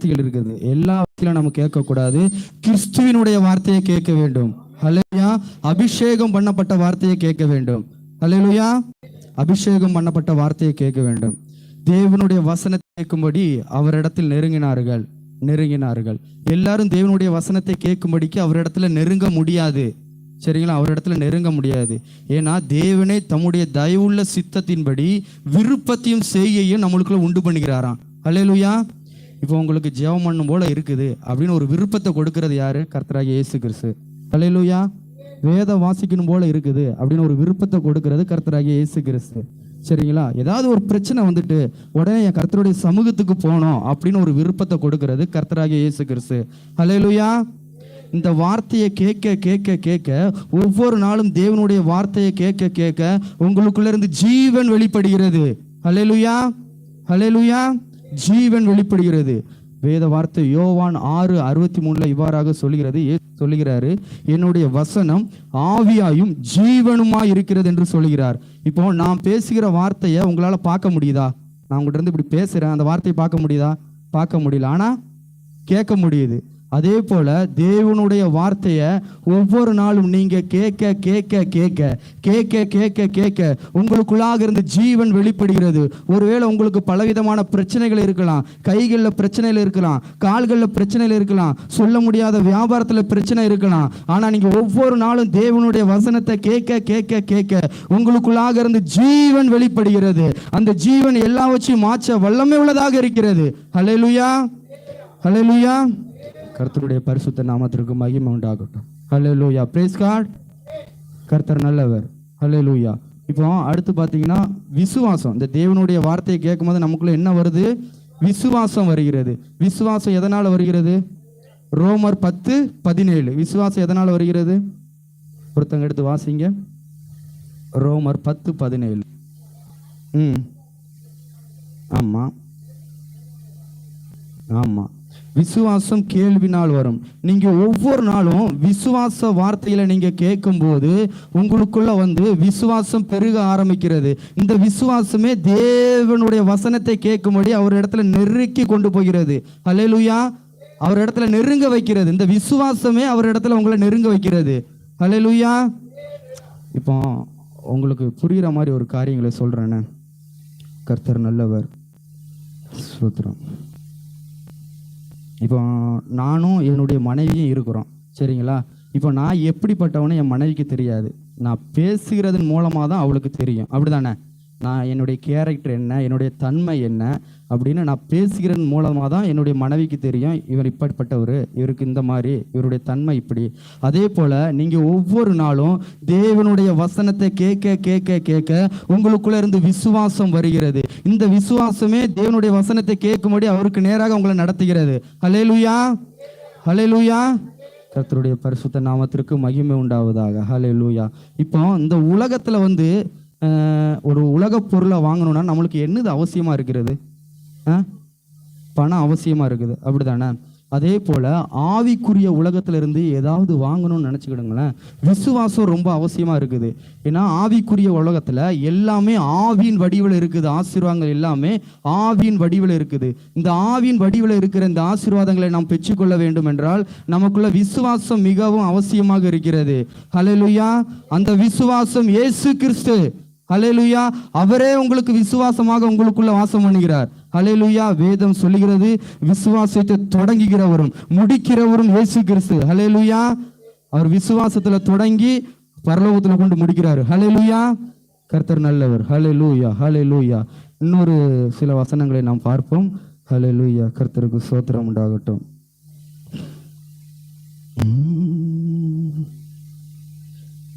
வார்த்தைகள் இருக்குது. எல்லா வார்த்தையிலும் நம்ம கேட்கக்கூடாது. கிறிஸ்துவினுடைய வார்த்தையை கேட்க வேண்டும். ஹalleluya அபிஷேகம் பண்ணப்பட்ட வார்த்தையை கேட்க வேண்டும். ஹalleluya அபிஷேகம் பண்ணப்பட்ட வார்த்தையை கேட்க வேண்டும். தேவனுடைய வசனத்தை கேட்கும்படி அவரிடத்தில் நெருங்கினார்கள். நெருங்கினார்கள். எல்லாரும் தேவனுடைய வசனத்தை கேட்கும்படிக்கு அவரிடத்துல நெருங்க முடியாது. சரிங்களா? அவரிடத்துல நெருங்க முடியாது. ஏன்னா தேவனே தம்முடைய தயவுள்ள சித்தத்தின்படி விருப்பத்தையும் செய்யையும் நம்மளுக்குள்ள உண்டு பண்ணுகிறாராம். அல்லேலுயா இப்போ உங்களுக்கு ஜெபம் பண்ணும் போல இருக்குது அப்படின்னு ஒரு விருப்பத்தை கொடுக்கறது யாரு? கர்த்தராக இயேசு கிறிஸ்து. அல்லேலூயா வேதம் வாசிக்கணும் போல இருக்குது அப்படின்னு ஒரு விருப்பத்தை கொடுக்கறது கர்த்தராக இயேசு கிறிஸ்து. சரிங்களா? ஏதாவது ஒரு பிரச்சனை வந்துட்டு உடனே என் கர்த்தருடைய சமூகத்துக்கு போகணும் அப்படின்னு ஒரு விருப்பத்தை கொடுக்கறது கர்த்தராக இயேசு கிறிஸ்து. அல்லேலூயா இந்த வார்த்தையை கேட்க கேட்க கேட்க ஒவ்வொரு நாளும் தேவனுடைய வார்த்தையை கேட்க கேட்க உங்களுக்குள்ள இருந்து ஜீவன் வெளிப்படுகிறது. ஹalleluya ஹalleluya ஜீவன் வெளிப்படுகிறது. வேத வார்த்தை யோவான் ஆறு அறுபத்தி மூணுல இவ்வாறாக சொல்லுகிறது. சொல்லுகிறாரு என்னுடைய வசனம் ஆவியாயும் ஜீவனுமா இருக்கிறது என்று சொல்லுகிறார். இப்போ நான் பேசுகிற வார்த்தையை உங்களால பார்க்க முடியுதா? நான் உங்கள்கிட்ட இருந்து இப்படி பேசுறேன் அந்த வார்த்தையை பார்க்க முடியுதா? பார்க்க முடியல. ஆனா கேட்க முடியுது. அதே போல் தேவனுடைய வார்த்தையை ஒவ்வொரு நாளும் நீங்கள் கேட்க கேட்க கேட்க கேட்க கேட்க கேட்க உங்களுக்குள்ளாக இருந்து ஜீவன் வெளிப்படுகிறது. ஒருவேளை உங்களுக்கு பலவிதமான பிரச்சனைகள் இருக்கலாம். கைகளில் பிரச்சனையில் இருக்கலாம். கால்களில் பிரச்சனையில் இருக்கலாம். சொல்ல முடியாத வியாபாரத்தில் பிரச்சனை இருக்கலாம். ஆனால் நீங்கள் ஒவ்வொரு நாளும் தேவனுடைய வசனத்தை கேட்க கேட்க கேட்க உங்களுக்குள்ளாக இருந்து ஜீவன் வெளிப்படுகிறது. அந்த ஜீவன் எல்லாவற்றையும் மாற்ற வல்லமை உள்ளதாக இருக்கிறது. ஹalleluya லுயா கர்த்தருடைய பரிசுத்த நாமத்திற்கு மகிமை உண்டாகட்டும். லூயா ப்ரீஸ் கார்ட் கர்த்தர் நல்லவர். ஹalleluya இப்போ அடுத்து பார்த்தீங்கன்னா விசுவாசம். இந்த தேவனுடைய வார்த்தையை கேட்கும்போது நமக்குள்ள என்ன வருது? விசுவாசம் வருகிறது. விசுவாசம் எதனால் வருகிறது? ரோமர் பத்து பதினேழு. விசுவாசம் எதனால் வருகிறது? ஒருத்தங்க எடுத்து வாசிங்க. ரோமர் பத்து பதினேழு. ம். ஆமாம் ஆமாம் விசுவாசம் கேள்வினால் வரும். நீங்க ஒவ்வொரு நாளும் விசுவாச வார்த்தையில நீங்க கேட்கும்போது உங்களுக்குள்ள வந்து விசுவாசம் பெருக ஆரம்பிக்கிறது. இந்த விசுவாசமே தேவனுடைய வசனத்தை கேட்கும்படி அவர் இடத்துல நெருக்கி கொண்டு போகிறது. ஹலெலுயா அவர் இடத்துல நெருங்க வைக்கிறது. இந்த விசுவாசமே அவர் இடத்துல உங்களை நெருங்க வைக்கிறது. ஹலெலுயா இப்போ உங்களுக்கு புரிகிற மாதிரி ஒரு காரியங்களை சொல்கிறேன்னு கர்த்தர் நல்லவர். சூத்திரம் இப்போ நானும் என்னுடைய மனைவியும் இருக்கிறோம். சரிங்களா? இப்போ நான் எப்படிப்பட்டவனு என் மனைவிக்கு தெரியாது. நான் பேசுகிறதன் மூலமாக தான் அவளுக்கு தெரியும். அப்படிதானே? நான் என்னுடைய கேரக்டர் என்ன என்னுடைய தன்மை என்ன அப்படின்னு நான் பேசுகிறதன் மூலமாக தான் என்னுடைய மனைவிக்கு தெரியும் இவர் இப்படிப்பட்டவர் இவருக்கு இந்த மாதிரி இவருடைய தன்மை இப்படி. அதே போல் நீங்கள் ஒவ்வொரு நாளும் தேவனுடைய வசனத்தை கேட்க கேட்க கேட்க உங்களுக்குள்ளே இருந்து விசுவாசம் வருகிறது. இந்த விசுவாசமே தேவனுடைய வசனத்தை கேட்கும்படி அவருக்கு நேராக உங்களை நடத்துகிறது. ஹலே லூயா ஹலே லூயா கர்த்தருடைய பரிசுத்த நாமத்திற்கு மகிமை உண்டாவதாக. ஹalleluya இப்போ இந்த உலகத்தில் வந்து ஒரு உலகப் பொருளை வாங்கணும்னா நம்மளுக்கு என்னது அவசியமாக இருக்கிறது? ஆ? பணம் அவசியமாக இருக்குது. அப்படிதானே? அதே போல் ஆவிக்குரிய உலகத்திலிருந்து ஏதாவது வாங்கணும்னு நினச்சிக்கிடுங்களேன். விசுவாசம் ரொம்ப அவசியமாக இருக்குது. ஏன்னா ஆவிக்குரிய உலகத்தில் எல்லாமே ஆவியின் வடிவில் இருக்குது. ஆசீர்வாதங்கள் எல்லாமே ஆவியின் வடிவில் இருக்குது. இந்த ஆவியின் வடிவில் இருக்கிற இந்த ஆசீர்வாதங்களை நாம் பெற்றுக்கொள்ள வேண்டும் என்றால் நமக்குள்ள விசுவாசம் மிகவும் அவசியமாக இருக்கிறது. ஹலலுயா அந்த விசுவாசம் இயேசு கிறிஸ்து ஹலேலுயா அவரே உங்களுக்கு விசுவாசமாக உங்களுக்குள்ள வாசம் பண்ணுகிறார். ஹலேலுயா வேதம் சொல்லுகிறது விசுவாசத்தை தொடங்குகிறவரும் முடிக்கிறவரும் இயேசு கிறிஸ்து. ஹலேலுயா அவர் விசுவாசத்துல தொடங்கி பரலோகத்துல கொண்டு முடிக்கிறார். ஹலேலுயா கர்த்தர் நல்லவர். ஹalleluya. ஹalleluya. இன்னொரு சில வசனங்களை நாம் பார்ப்போம். ஹalleluya. கர்த்தருக்கு சோத்திரம் உண்டாகட்டும்.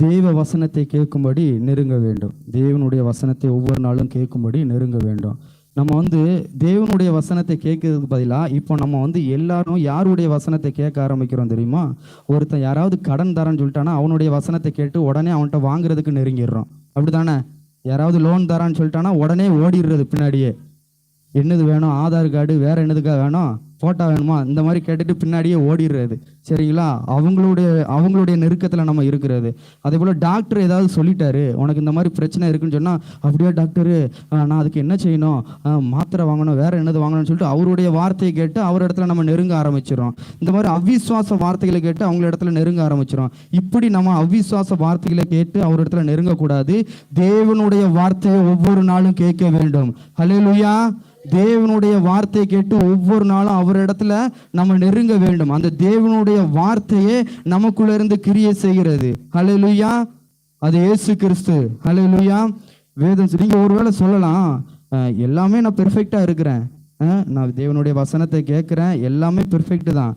தேவ வசனத்தை கேட்கும்படி நெருங்க வேண்டும். தேவனுடைய வசனத்தை ஒவ்வொரு நாளும் கேட்கும்படி நெருங்க வேண்டும். நம்ம வந்து தேவனுடைய வசனத்தை கேட்கறதுக்கு பதிலாக இப்போ நம்ம வந்து எல்லாரும் யாருடைய வசனத்தை கேட்க ஆரம்பிக்கிறோம் தெரியுமா? ஒருத்தன் யாராவது கடன் தரேன்னு சொல்லிட்டானா அவனுடைய வசனத்தை கேட்டு உடனே அவன்கிட்ட வாங்குறதுக்கு நெருங்கிடுறோம் அப்படிதானே யாராவது லோன் தரான்னு சொல்லிட்டானா உடனே ஓடிடுறது பின்னாடியே. என்னது வேணும்? ஆதார் கார்டு வேற என்னதுக்காக வேணும்? ஃபோட்டோ வேணுமா? இந்த மாதிரி கேட்டுட்டு பின்னாடியே ஓடிடுறது. சரிங்களா? அவங்களுடைய அவங்களுடைய நெருக்கத்தில் நம்ம இருக்கிறது. அதே போல் டாக்டர் ஏதாவது சொல்லிட்டாரு உனக்கு இந்த மாதிரி பிரச்சனை இருக்குன்னு சொன்னால் அப்படியே டாக்டரு நான் அதுக்கு என்ன செய்யணும்? மாத்திரை வாங்கணும் வேற என்னது வாங்கணும்னு சொல்லிட்டு அவருடைய வார்த்தையை கேட்டு அவர் இடத்துல நம்ம நெருங்க ஆரம்பிச்சிடும் இந்த மாதிரி அவிஸ்வாச வார்த்தைகளை கேட்டு அவங்க இடத்துல நெருங்க ஆரம்பிச்சிடும் இப்படி நம்ம அவிஸ்வாச வார்த்தைகளை கேட்டு அவர் இடத்துல நெருங்கக்கூடாது. தேவனுடைய வார்த்தையை ஒவ்வொரு நாளும் கேட்க வேண்டும். ஹalleluya தேவனுடைய வார்த்தையை கேட்டு ஒவ்வொரு நாளும் அவர் இடத்துல நம்ம நெருங்க வேண்டும். அந்த தேவனுடைய வார்த்தையே நமக்குள்ள இருந்து கிரியை செய்கிறது. ஹalleluya அது ஏசு கிறிஸ்து. ஹalleluya வேதம் நீங்கள் நீங்க ஒருவேளை சொல்லலாம். எல்லாமே நான் பெர்ஃபெக்டா இருக்கிறேன். நான் தேவனுடைய வசனத்தை கேட்கிறேன். எல்லாமே பெர்ஃபெக்ட் தான்.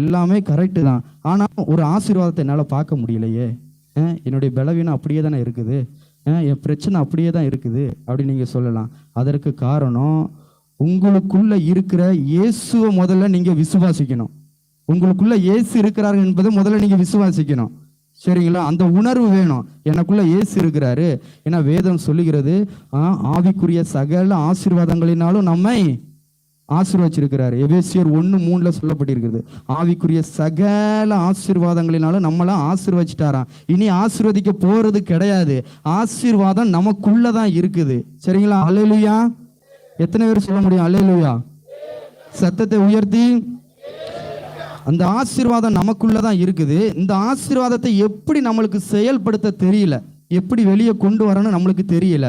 எல்லாமே கரெக்டு தான். ஆனால் ஒரு ஆசீர்வாதத்தை என்னால் பார்க்க முடியலையே. என்னுடைய பலவீனம் அப்படியே தானே இருக்குது. என் பிரச்சனை அப்படியே தான் இருக்குது. அப்படி நீங்கள் சொல்லலாம். அதற்கு காரணம் உங்களுக்குள்ள இருக்கிற இயேசுவை முதல்ல நீங்க விசுவாசிக்கணும். உங்களுக்குள்ள இயேசு இருக்கிறாரு என்பதை முதல்ல நீங்க விசுவாசிக்கணும். சரிங்களா? அந்த உணர்வு வேணும். எனக்குள்ள இயேசு இருக்கிறாரு. ஏன்னா வேதம் சொல்லுகிறது ஆ, ஆவிக்குரிய சகல ஆசீர்வாதங்களினாலும் நம்மை ஆசீர்வச்சிருக்கிறாரு. எபேசியர் ஒன்று மூணில் சொல்லப்பட்டிருக்கிறது. ஆவிக்குரிய சகல ஆசீர்வாதங்களினாலும் நம்மளாம் ஆசீர்வச்சிட்டாராம். இனி ஆசீர்வதிக்க போகிறது கிடையாது. ஆசீர்வாதம் நமக்குள்ளதான் இருக்குது. சரிங்களா? அல்லேலூயா எத்தனை பேர் சொல்ல முடியும்? அல்லேலூயா சத்தத்தை உயர்த்தி. அந்த ஆசீர்வாதம் நமக்குள்ளே தான் இருக்குது. இந்த ஆசீர்வாதத்தை எப்படி நம்மளுக்கு செயல்படுத்த தெரியல? எப்படி வெளியே கொண்டு வரணும்னு நம்மளுக்கு தெரியல.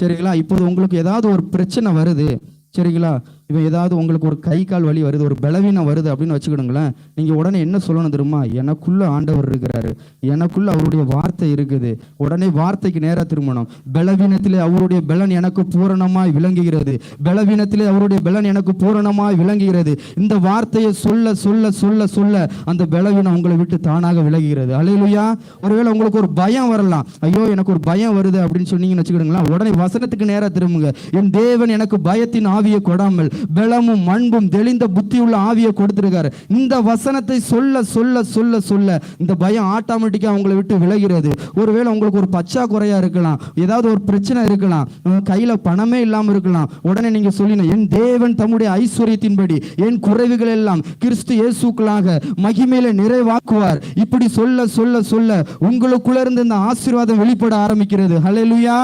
சரிங்களா? இப்போது உங்களுக்கு ஏதாவது ஒரு பிரச்சனை வருது. சரிங்களா? இப்போ ஏதாவது உங்களுக்கு ஒரு கை கால் வலி வருது ஒரு பலவீனம் வருது அப்படின்னு வச்சுக்கிடுங்களேன் நீங்கள் உடனே என்ன சொல்லணும் தெரியுமா? எனக்குள்ள ஆண்டவர் இருக்கிறாரு. எனக்குள்ள அவருடைய வார்த்தை இருக்குது. உடனே வார்த்தைக்கு நேராக திரும்பணும். பலவீனத்திலே அவருடைய பலன் எனக்கு பூரணமாய் விளங்குகிறது. பலவீனத்திலே அவருடைய பலன் எனக்கு பூரணமாய் விளங்குகிறது. இந்த வார்த்தையை சொல்ல சொல்ல சொல்ல சொல்ல அந்த பலவீனம் உங்களை விட்டு தானாக விலகுகிறது. அலையிலுயா. ஒருவேளை உங்களுக்கு ஒரு பயம் வரலாம். ஐயோ எனக்கு ஒரு பயம் வருது அப்படின்னு சொன்னீங்கன்னு வச்சுக்கிடுங்களேன். உடனே வசனத்துக்கு நேராக திரும்புங்க. என் தேவன் எனக்கு பயத்தின் ஆவியை கொடாமல் பலமும் அன்பும் தெளிந்த புத்தியுள்ள ஆவியை கொடுத்துருக்காரு. இந்த வசனத்தை சொல்ல சொல்ல சொல்ல சொல்ல இந்த பயம் ஆட்டோமேட்டிக்காக அவங்கள விட்டு விலகிறது. ஒருவேளை உங்களுக்கு ஒரு பச்சாக்குறையா இருக்கலாம் ஏதாவது ஒரு பிரச்சனை இருக்கலாம் கையில் பணமே இல்லாமல் இருக்கலாம். உடனே நீங்க சொல்லின என் தேவன் தம்முடைய ஐஸ்வர்யத்தின்படி என் குறைவுகள் எல்லாம் கிறிஸ்து இயேசுக்களாக மகிமையில நிறைவாக்குவார். இப்படி சொல்ல சொல்ல சொல்ல உங்களுக்குள்ள இருந்து இந்த ஆசீர்வாதம் வெளிப்பட ஆரம்பிக்கிறது. ஹalleluya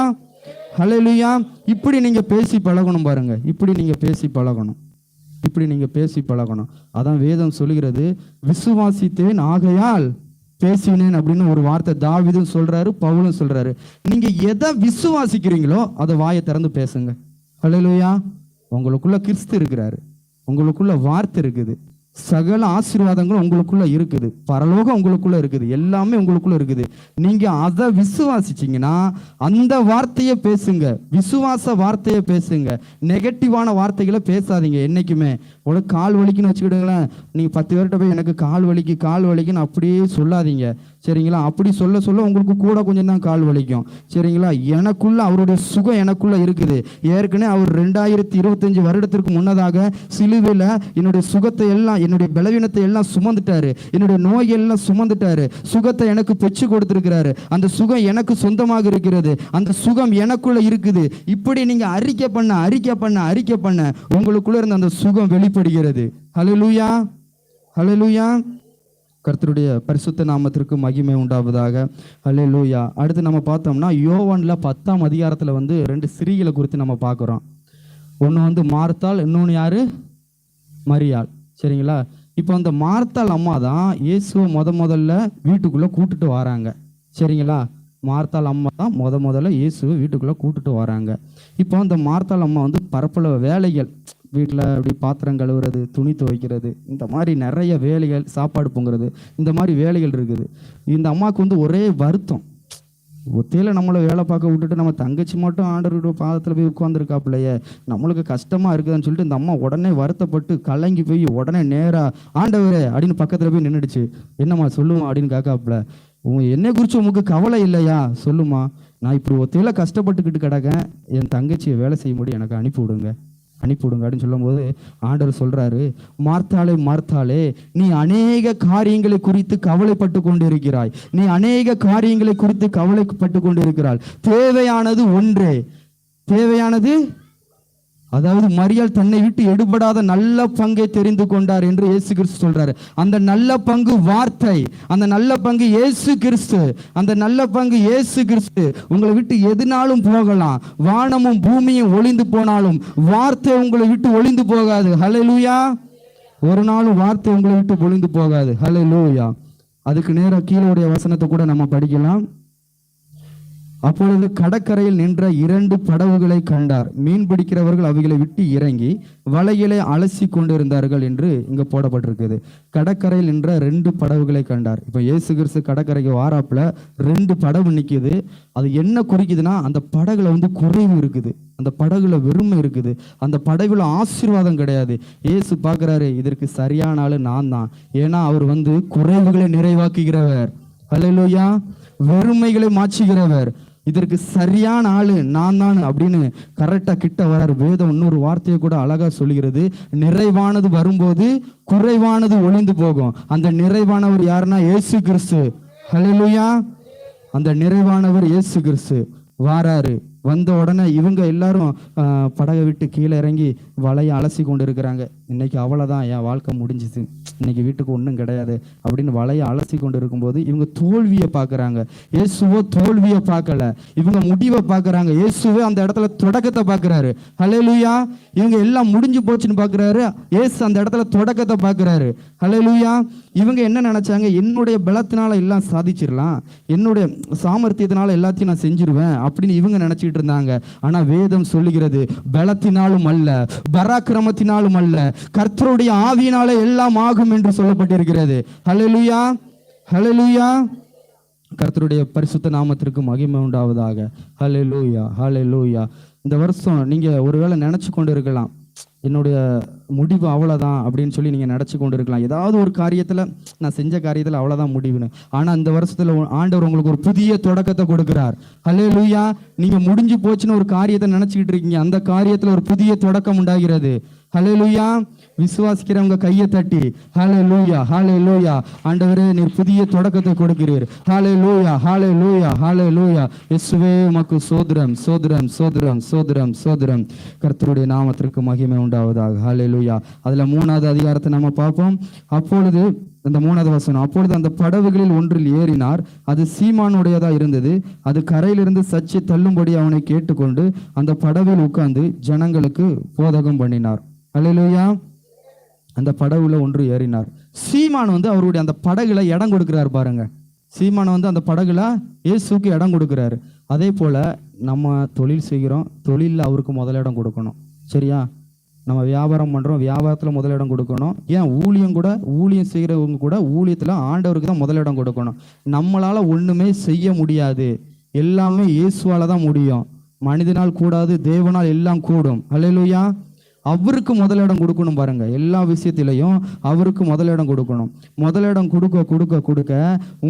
ஹலலுயா இப்படி நீங்கள் பேசி பழகணும் பாருங்க. இப்படி நீங்கள் பேசி பழகணும். இப்படி நீங்கள் பேசி பழகணும். அதான் வேதம் சொல்லுகிறது விசுவாசித்தேன் ஆகையால் பேசினேன் அப்படின்னு ஒரு வார்த்தை தாவிதும் சொல்றாரு பவுலும் சொல்றாரு. நீங்க எதை விசுவாசிக்கிறீங்களோ அதை வாயை திறந்து பேசுங்க. ஹலலுயா உங்களுக்குள்ள கிறிஸ்து இருக்கிறாரு. உங்களுக்குள்ள வார்த்தை இருக்குது. சகல ஆசீர்வாதங்களும் உங்களுக்குள்ள இருக்குது. பரலோகம் உங்களுக்குள்ள இருக்குது. எல்லாமே உங்களுக்குள்ள இருக்குது. நீங்க அதை விசுவாசிச்சீங்கன்னா அந்த வார்த்தையை பேசுங்க. விசுவாச வார்த்தையை பேசுங்க. நெகட்டிவான வார்த்தைகளை பேசாதீங்க என்னைக்குமே. உனக்கு கால் வலிக்குன்னு வச்சுக்கிடுங்களேன். நீங்க பத்து பேர்கிட்ட போய் எனக்கு கால் வலிக்கு கால் வலிக்குன்னு அப்படியே சொல்லாதீங்க. சரிங்களா? அப்படி சொல்ல சொல்ல உங்களுக்கு கூட கொஞ்சம் தான் கால் வலிக்கும். சரிங்களா? எனக்குள்ள அவருடைய சுகம் எனக்குள்ள இருக்குது. ஏற்கனவே அவர் ரெண்டாயிரத்தி இருபத்தஞ்சு வருடத்திற்கு முன்னதாக சிலுவையில் என்னுடைய சுகத்தை எல்லாம் என்னுடைய பலவீனத்தை எல்லாம் சுமந்துட்டாரு. என்னுடைய நோய் எல்லாம் சுமந்துட்டாரு. சுகத்தை எனக்கு பெற்று கொடுத்திருக்கிறாரு. அந்த சுகம் எனக்கு சொந்தமாக இருக்கிறது. அந்த சுகம் எனக்குள்ள இருக்குது. இப்படி நீங்க அறிக்கை பண்ண அறிக்கை பண்ண அறிக்கை பண்ண உங்களுக்குள்ள இருந்த அந்த சுகம் வெளிப்படுகிறது. ஹலோ லுயா ஹலோ லூயா கர்த்தருடைய பரிசுத்த நாமத்திற்கு மகிமை உண்டாவதாக. ஹalleluya அடுத்து நம்ம பார்த்தோம்னா யோவான்ல பத்தாம் அதிகாரத்தில் வந்து ரெண்டு ஸ்திரீகளை குறித்து நம்ம பார்க்குறோம். ஒன்று வந்து மார்த்தாள் இன்னொன்று யார்? மரியாள். சரிங்களா? இப்போ அந்த மார்த்தாள் அம்மா தான் இயேசுவை முத முதல்ல வீட்டுக்குள்ளே கூட்டுட்டு வராங்க. சரிங்களா? மார்த்தாள் அம்மா தான் முத முதல்ல இயேசுவை வீட்டுக்குள்ளே கூட்டுட்டு வராங்க. இப்போ அந்த மார்த்தாள் அம்மா வந்து பரப்பள வேலைகள் வீட்டில் அப்படி பாத்திரம் கழுவுறது துணி துவைக்கிறது இந்த மாதிரி நிறைய வேலைகள் சாப்பாடு பொங்குறது இந்த மாதிரி வேலைகள் இருக்குது. இந்த அம்மாவுக்கு வந்து ஒரே வருத்தம். ஒத்தையில் நம்மளை வேலை பார்க்க விட்டுட்டு நம்ம தங்கச்சி மட்டும் ஆண்டர்கிட்ட பாதத்தில் போய் உட்காந்துருக்காப்புலையே நம்மளுக்கு கஷ்டமாக இருக்குதுன்னு சொல்லிட்டு இந்த அம்மா உடனே வருத்தப்பட்டு கலங்கி போய் உடனே நேராக ஆண்டவரே அப்படின்னு பக்கத்தில் போய் நின்றுடுச்சு என்னம்மா சொல்லுமா? அப்படின்னு கேட்காப்புல உங்க என்னை குறித்து உங்களுக்கு கவலை இல்லையா? சொல்லுமா நான் இப்படி ஒத்தையில் கஷ்டப்பட்டுக்கிட்டு கிடக்கேன். என் தங்கச்சியை வேலை செய்ய முடியும் எனக்கு அனுப்பி விடுங்க அனுப்பி விடுங்க அப்படின்னு சொல்லும்போது ஆண்டவர் சொல்றாரு மார்த்தாளே மார்த்தாளே நீ அநேக காரியங்களை குறித்து கவலைப்பட்டு கொண்டிருக்கிறாய். நீ அநேக காரியங்களை குறித்து கவலைப்பட்டு கொண்டிருக்கிறாய். தேவையானது ஒன்றே. தேவையானது அதாவது மரியாள் தன்னை விட்டு எடுபடாத நல்ல பங்கை தெரிந்து கொண்டார் என்று இயேசு கிறிஸ்து சொல்றாரு. அந்த நல்ல பங்கு வார்த்தை அந்த நல்ல பங்கு இயேசு கிறிஸ்து அந்த நல்ல பங்கு இயேசு கிறிஸ்து. உங்களை விட்டு எதுனாலும் போகலாம். வானமும் பூமியும் ஒளிந்து போனாலும் வார்த்தை உங்களை விட்டு ஒளிந்து போகாது. ஹalleluya ஒரு நாளும் வார்த்தை உங்களை விட்டு ஒளிந்து போகாது. ஹalleluya அதுக்கு நேரா கீழோடைய வசனத்தை கூட நம்ம படிக்கலாம். அப்பொழுது கடற்கரையில் நின்ற இரண்டு படகுகளை கண்டார். மீன் பிடிக்கிறவர்கள் அவைகளை விட்டு இறங்கி வலைகளை அலசி கொண்டிருந்தார்கள் என்று இங்க போடப்பட்டிருக்குது கடற்கரையில் நின்ற ரெண்டு படகுகளை கண்டார். இப்போ ஏசு கிறிஸ்து கடற்கரைக்கு வாராப்புல ரெண்டு படகு நிற்கிது அது என்ன குறிக்குதுன்னா அந்த படகுல வந்து குறைவு இருக்குது. அந்த படகுல வெறுமை இருக்குது. அந்த படகுல ஆசீர்வாதம் கிடையாது. ஏசு பார்க்குறாரு இதற்கு சரியான ஆளு நான் தான். ஏன்னா அவர் வந்து குறைவுகளை நிறைவாக்குகிறவர். அல்லையா வெறுமைகளை மாற்றுகிறவர். இதற்கு சரியான ஆளு நான் தான் அப்படின்னு கரெக்டா கிட்ட வரார் வேதம் இன்னொரு வார்த்தையை கூட அழகா சொல்லுகிறது. நிறைவானது வரும்போது குறைவானது ஒளிந்து போகும். அந்த நிறைவானவர் யாருன்னா? ஏசு கிறிஸ்து. ஹalleluya அந்த நிறைவானவர் ஏசு கிறிஸ்து. வாராரு. வந்த உடனே இவங்க எல்லாரும் படகை விட்டு கீழே இறங்கி வலையை அலசி கொண்டு இருக்கிறாங்க இன்னைக்கு அவ்வளோதான் என் வாழ்க்கை முடிஞ்சிச்சு. இன்னைக்கு வீட்டுக்கு ஒன்றும் கிடையாது அப்படின்னு வலையை அலசி கொண்டு இருக்கும்போது இவங்க தோல்வியை பார்க்குறாங்க. இயேசுவோ தோல்வியை பார்க்கல. இவங்க முடிவை பார்க்குறாங்க. இயேசுவே அந்த இடத்துல தொடக்கத்தை பார்க்குறாரு. ஹalleluya இவங்க எல்லாம் முடிஞ்சு போச்சுன்னு பார்க்குறாரு. இயேசு அந்த இடத்துல தொடக்கத்தை பார்க்குறாரு. ஹalleluya இவங்க என்ன நினைச்சாங்க? என்னுடைய பலத்தினால எல்லாம் சாதிச்சிடலாம். என்னுடைய சாமர்த்தியத்தினால எல்லாத்தையும் நான் செஞ்சிருவேன் அப்படின்னு இவங்க நினச்சிக்கிட்டு இருந்தாங்க. ஆனால் வேதம் சொல்லுகிறது பலத்தினாலும் அல்ல பராக்கிரமத்தினாலும் அல்ல கர்த்தருடைய ஆவியினாலே எல்லாம் ஆகும் என்று சொல்லப்பட்டிருக்கிறது. ஹலலுயா ஹலலுயா கர்த்தருடைய பரிசுத்த நாமத்திற்கு மகிமை உண்டாவதாக. ஹalleluya லூயா இந்த வருஷம் நீங்க ஒருவேளை நினைச்சு கொண்டு இருக்கலாம் என்னுடைய முடிவு அவ்வளோதான் அப்படின்னு சொல்லி நீங்கள் நினச்சி கொண்டு இருக்கலாம் ஏதாவது ஒரு காரியத்தில் நான் செஞ்ச காரியத்தில் அவ்வளோதான் முடிவுன்னு. ஆனால் இந்த வருஷத்தில் ஆண்டவர் உங்களுக்கு ஒரு புதிய தொடக்கத்தை கொடுக்குறார். ஹலே லூயா நீங்கள் முடிஞ்சு போச்சுன்னு ஒரு காரியத்தை நினச்சிக்கிட்டு இருக்கீங்க. அந்த காரியத்தில் ஒரு புதிய தொடக்கம் உண்டாகிறது. ஹலே லூயா விசுவாசிக்கிறவங்க கையை தட்டி ஹாலே லூயா ஹாலே லூயா ஆண்டவரே நீர் புதிய தொடக்கத்தை கொடுக்கிறீர். ஹாலே லூயா ஹாலே லூயா ஹாலே லூயா எஸ்வே உமக்கு சோதரம் சோதரம் சோதரம் சோதரம் சோதரம். கர்த்தருடைய நாமத்திற்கு மகிமை உண்டாவதாக. ஹாலே லூயா அதுல மூணாவது அதிகாரத்தை நம்ம பார்ப்போம். அப்பொழுது அந்த மூணாவது வசனம் அப்பொழுது அந்த படவுகளில் ஒன்றில் ஏறினார். அது சீமானுடையதா இருந்தது. அது கரையிலிருந்து சச்சி தள்ளும்படி அவனை கேட்டுக்கொண்டு அந்த படவில் உட்கார்ந்து ஜனங்களுக்கு போதகம் பண்ணினார். அல்லேலூயா அந்த படகுல ஒன்று ஏறினார். சீமான் வந்து அவருடைய அந்த படகுல இடம் கொடுக்குறாரு பாருங்க. சீமான் வந்து அந்த படகுல இயேசுக்கு இடம் கொடுக்குறாரு. அதே போல நம்ம தொழில் செய்கிறோம். தொழிலில் அவருக்கு முதலிடம் கொடுக்கணும். சரியா? நம்ம வியாபாரம் பண்ணுறோம் வியாபாரத்தில் முதலிடம் கொடுக்கணும். ஏன்? ஊழியம் கூட ஊழியம் செய்கிறவங்க கூட ஊழியத்தில் ஆண்டவருக்கு தான் முதலிடம் கொடுக்கணும். நம்மளால் ஒன்றுமே செய்ய முடியாது. எல்லாமே இயேசுவால தான் முடியும். மனிதனால் கூடாது தேவனால் எல்லாம் கூடும். அல்லையா அவருக்கு முதலிடம் கொடுக்கணும் பாருங்க. எல்லா விஷயத்திலையும் அவருக்கு முதலிடம் கொடுக்கணும். முதலிடம் கொடுக்க கொடுக்க கொடுக்க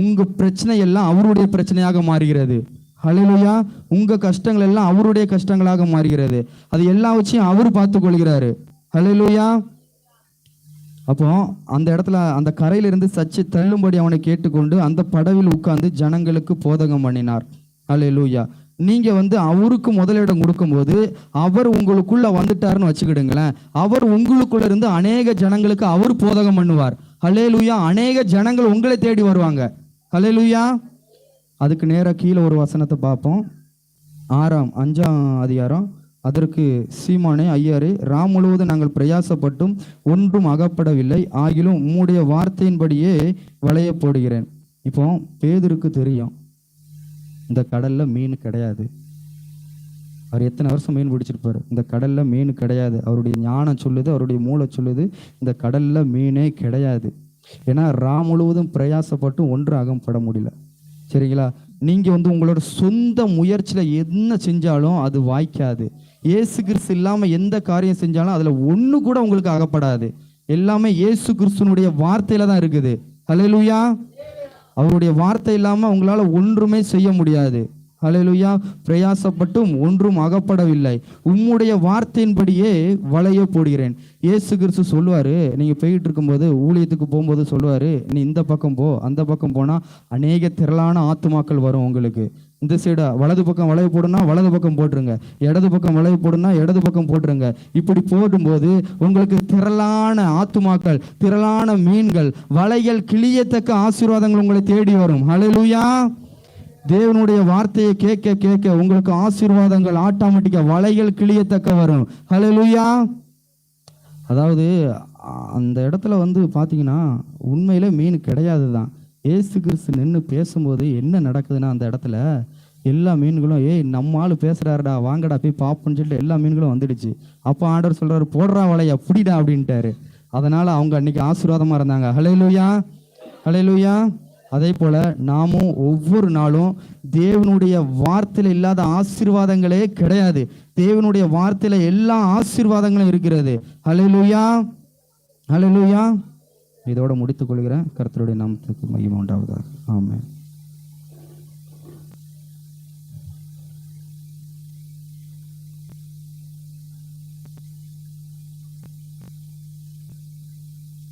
உங்க பிரச்சனை எல்லாம் அவருடைய பிரச்சனையாக மாறுகிறது. ஹalleluya. உங்க கஷ்டங்கள் எல்லாம் அவருடைய கஷ்டங்களாக மாறுகிறது. அது எல்லா வச்சையும் அவர் பார்த்து கொள்கிறாரு ஹalleluya. அப்போ அந்த இடத்துல அந்த கரையிலிருந்து சச்சி தள்ளும்படி அவனை கேட்டுக்கொண்டு அந்த படவில் உட்கார்ந்து ஜனங்களுக்கு போதகம் பண்ணினார். அல்லேலூயா நீங்க வந்து அவருக்கு முதலிடம் கொடுக்கும்போது அவர் உங்களுக்குள்ள வந்துட்டாருன்னு வச்சுக்கிடுங்களேன். அவர் உங்களுக்குள்ள இருந்து அநேக ஜனங்களுக்கு அவர் போதகம் பண்ணுவார். ஹலேலுயா அநேக ஜனங்கள் உங்களை தேடி வருவாங்க. ஹலேலுயா அதுக்கு நேராக கீழே ஒரு வசனத்தை பார்ப்போம். ஆறாம் அஞ்சாம் அதிகாரம். அதற்கு சீமானே ஐயாரே ராம் முழுவதும் நாங்கள் பிரயாசப்பட்டும் ஒன்றும் அகப்படவில்லை. ஆகிலும் உம்முடைய வார்த்தையின்படியே வளைய போடுகிறேன். இப்போ பேதருக்கு தெரியும். இந்த கடல்ல மீன் கிடையாது. அவர் எத்தனை வருஷம் மீன் பிடிச்சிருப்பாரு? இந்த கடல்ல மீன் கிடையாது. அவருடைய ஞானம் சொல்லுது அவருடைய மூளை சொல்லுது இந்த கடல்ல மீனே கிடையாது. ஏன்னா ரா முழுவதும் பிரயாசப்பட்டு ஒன்று அகம்பட முடியல. சரிங்களா? நீங்க வந்து உங்களோட சொந்த முயற்சியில என்ன செஞ்சாலும் அது வாய்க்காது. ஏசு கிறிஸ்து இல்லாம எந்த காரியம் செஞ்சாலும் அதுல ஒண்ணு கூட உங்களுக்கு அகப்படாது. எல்லாமே இயேசு கிறிஸ்துனுடைய வார்த்தையில தான் இருக்குது. ஹalleluya அவருடைய வார்த்தை இல்லாமல் அவங்களால ஒன்றுமே செய்ய முடியாது. அலையலுயா பிரயாசப்பட்டும் ஒன்றும் அகப்படவில்லை. உம்முடைய வார்த்தையின்படியே வளைய போடுகிறேன். இயேசு கிறிஸ்து சொல்லுவார் நீங்கள் போயிட்டு இருக்கும்போது ஊழியத்துக்கு போகும்போது சொல்லுவார் நீ இந்த பக்கம் போ அந்த பக்கம் போனால் அநேக திரளான ஆத்துமாக்கள் வரும் உங்களுக்கு. இந்த சைடு வலது பக்கம் வளைவு போடுனா வலது பக்கம் போட்டுருங்க. இடது பக்கம் வளைவு போடுனா இடது பக்கம் போட்டுருங்க. இப்படி போடும்போது உங்களுக்கு திரளான ஆத்துமாக்கள் திரளான மீன்கள் வலைகள் கிளியத்தக்க ஆசீர்வாதங்கள் உங்களை தேடி வரும். ஹalleluya. தேவனுடைய வார்த்தையை கேட்க கேட்க உங்களுக்கு ஆசீர்வாதங்கள் ஆட்டோமேட்டிக்காக வலைகள் கிளியத்தக்க வரும் ஹalleluya அதாவது அந்த இடத்துல வந்து பார்த்தீங்கன்னா உண்மையில் மீன் கிடையாது தான் ஏசு கிறிஸ்து நின்று பேசும்போது என்ன நடக்குதுன்னா அந்த இடத்துல எல்லா மீன்களும் ஏய் நம்ம ஆள் பேசுறாருடா வாங்கடா போய் பார்ப்போம்னு சொல்லிட்டு எல்லா மீன்களும் வந்துடுச்சு. அப்போ ஆர்டர் சொல்கிறாரு போடுறா வலைய அப்படிடா அப்படின்ட்டாரு. அதனால் அவங்க அன்றைக்கி ஆசீர்வாதமாக இருந்தாங்க. ஹalleluya லூயா அதே போல நாமும் ஒவ்வொரு நாளும் தேவனுடைய வார்த்தையில் இல்லாத ஆசீர்வாதங்களே கிடையாது. தேவனுடைய வார்த்தையில எல்லா ஆசீர்வாதங்களும் இருக்கிறது. ஹalleluya ஹalleluya இதோட முடித்துக் கொள்கிறேன். கர்த்தருடைய நாமத்துக்கு மையம் உண்டாவதாக.